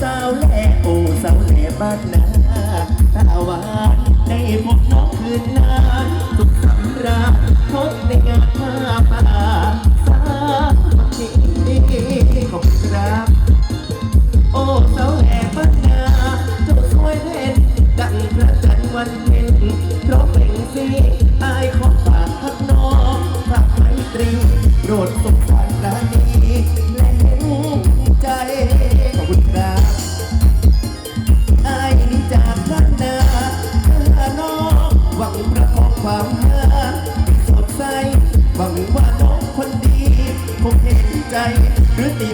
สาวแหล่โอ้สาวแลบ้านนาตาหวานได้พบน้องคืนนานสุขสำราญพบในงานมาป่าสาวนี้ขอบคุณรับโอ้สาวแลบ้านนาเจ้าสวยเล่นดังพระจันทร์วัน หวังว่าน้องคนดีคงเห็นใจหรือติ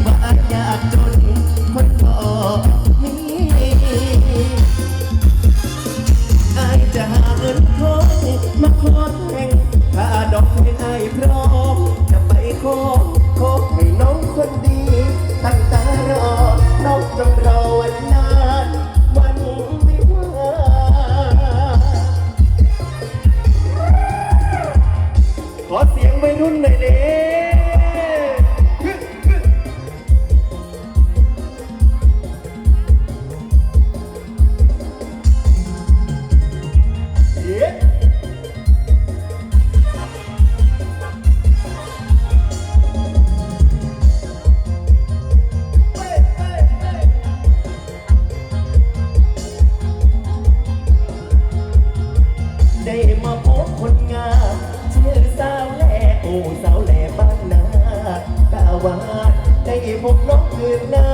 ได้มาพบคนงามชื่อสาวแหล่โอ้สาวแหล่บ้านนากาวาดได้พบน้องคืนหน้า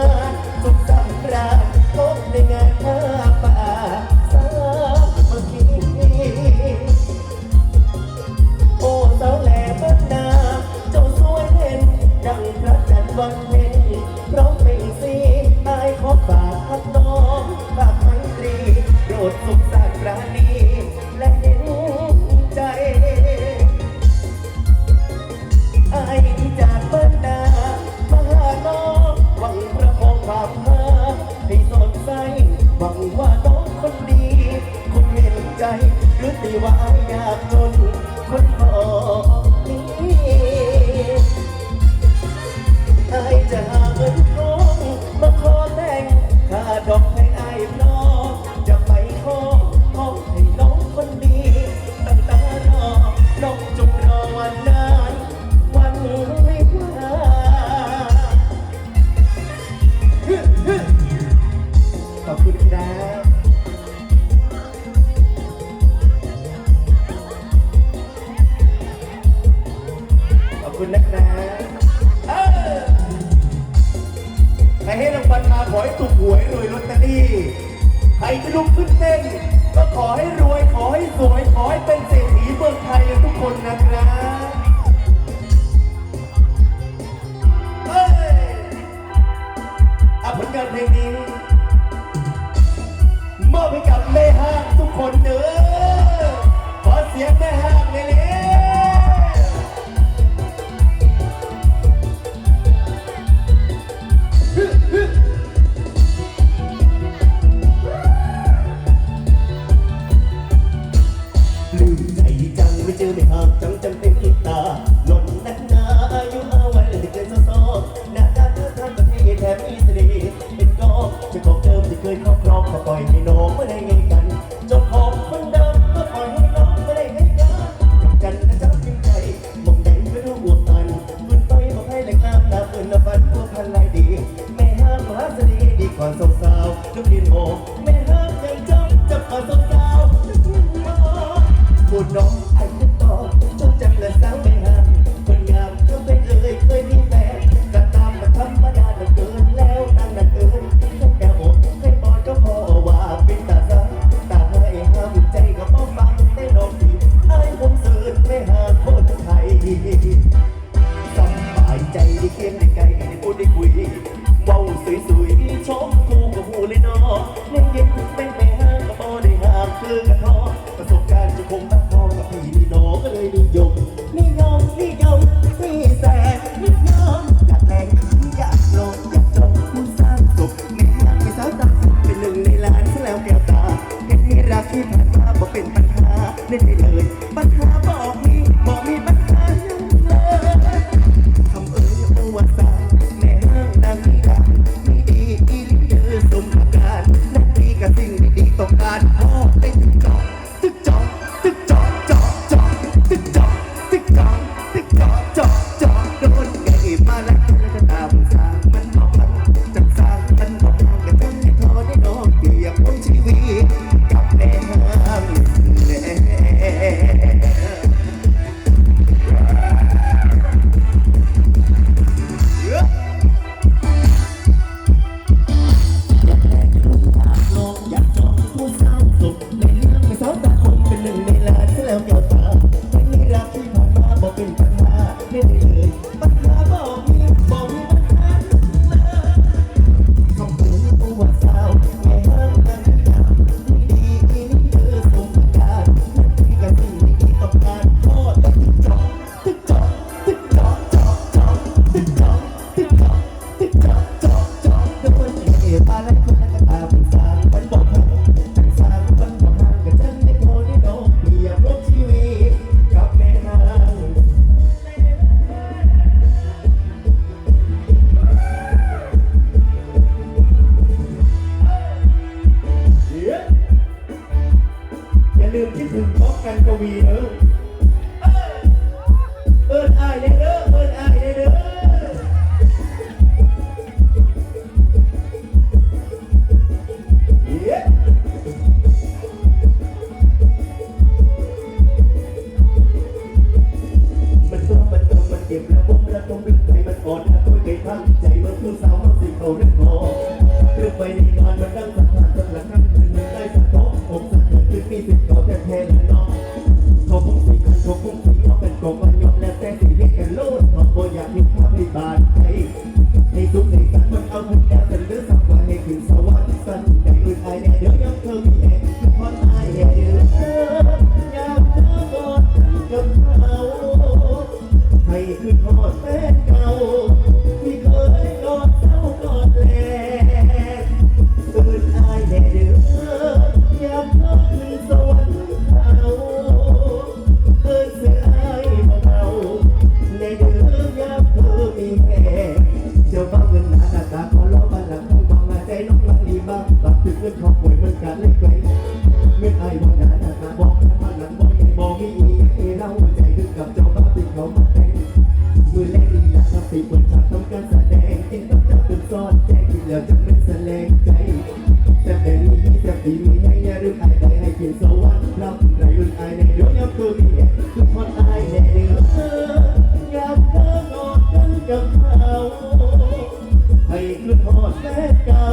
คุณนะครับเออใครให้รางวัลมาขอให้ถูกหวยรวยลอตเตอรี่ ใครจะลุกขึ้นเต้น ก็ขอให้รวยขอให้สวยขอให้เป็นเศรษฐีเมืองไทยกันทุกคนนะครับ สวยๆชมคู่กับหูเลยนาะเล่นเย็นไม่ไปห้างก็พอได้ห้ามคือกระทอประสบการณ์จะคงตั้งพอกับพี่นี่น้องก็เลยนิยมนิยมนิยมนี่แสนนิยมอยากแรงอยากลงอยากจบมุ่สร้างสุขในห้างในสาวตาเป็นหนึ่งในล้านซะแล้วแก้วตาเห็นมีรักที่ผ่านมาบอกเป็นปัญหาเล่นได้เลย มันผู้สาวมันสิเขาเรื่องพอเรื่องไปในงานมันดังสักการสักหลังนั่งคืนได้สักโต๊ะอกสักเกิดขึ้นมีสิทธิ์เขาแท้แท้และน้องเขาคงสีกันเขาคงสีเขาเป็นกบมันยอมแล้วแต่สีเรียกกันโลดเขาบ่อยากมีภาพในบาดใจในสุขในสันมันเอาทุกอย่างเป็นเรื่องสักวันให้ขึ้นสวรรค์สันใจอื่นอายแน่เดี๋ยวยังเธอมีแน่คือพอตายแน่เดี๋ยวเธออยากเธอกอดกับเขาให้ขึ้นทอดแฟนเก่า เล่นลีลาทำสีเปิดฉากต้องการแสดงจริงต้องจับเป็นซ่อนแจ้งกินแล้วจะไม่แสลงใจแต่เป็นมีแต่ปีมีให้ยาลืมอายใดให้เขียนสวรรค์รับไรรุ่นอายในเดี๋ยวย้ำตัวมีแอคือพอายแน่เดือยากเธอกอดกันกับเขาให้คืนทอดแม่เก่า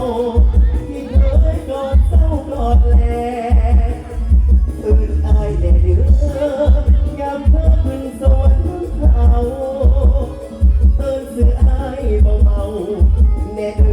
ที่เคยกอดเศร้ากอดแล ๆ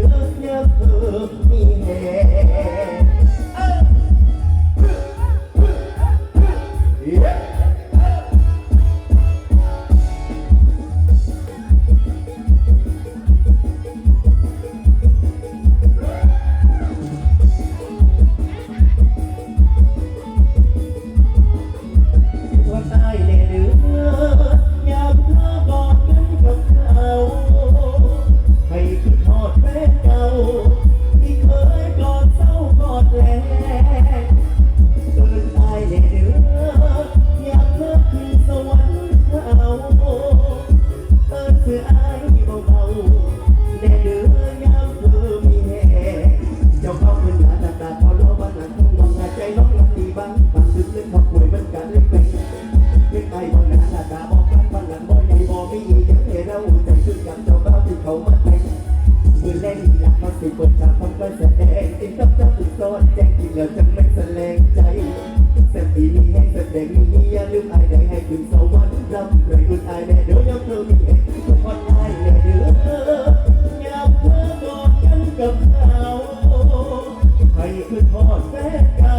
งติดกับจ้าติดซ้อนแจ้งกินแล้วจะไม่แสดงใจแสบปีนี้ให้แสดงมีอย่าลืมอายได้ให้ขึ้นสวรรค์รำไรคุณอายแน่เดี๋ยวยังเธอมีเองทุกคนอายแน่เด้ออยากเธอกอดกันกับเขาให้ขึ้นทอดแฟนเก่า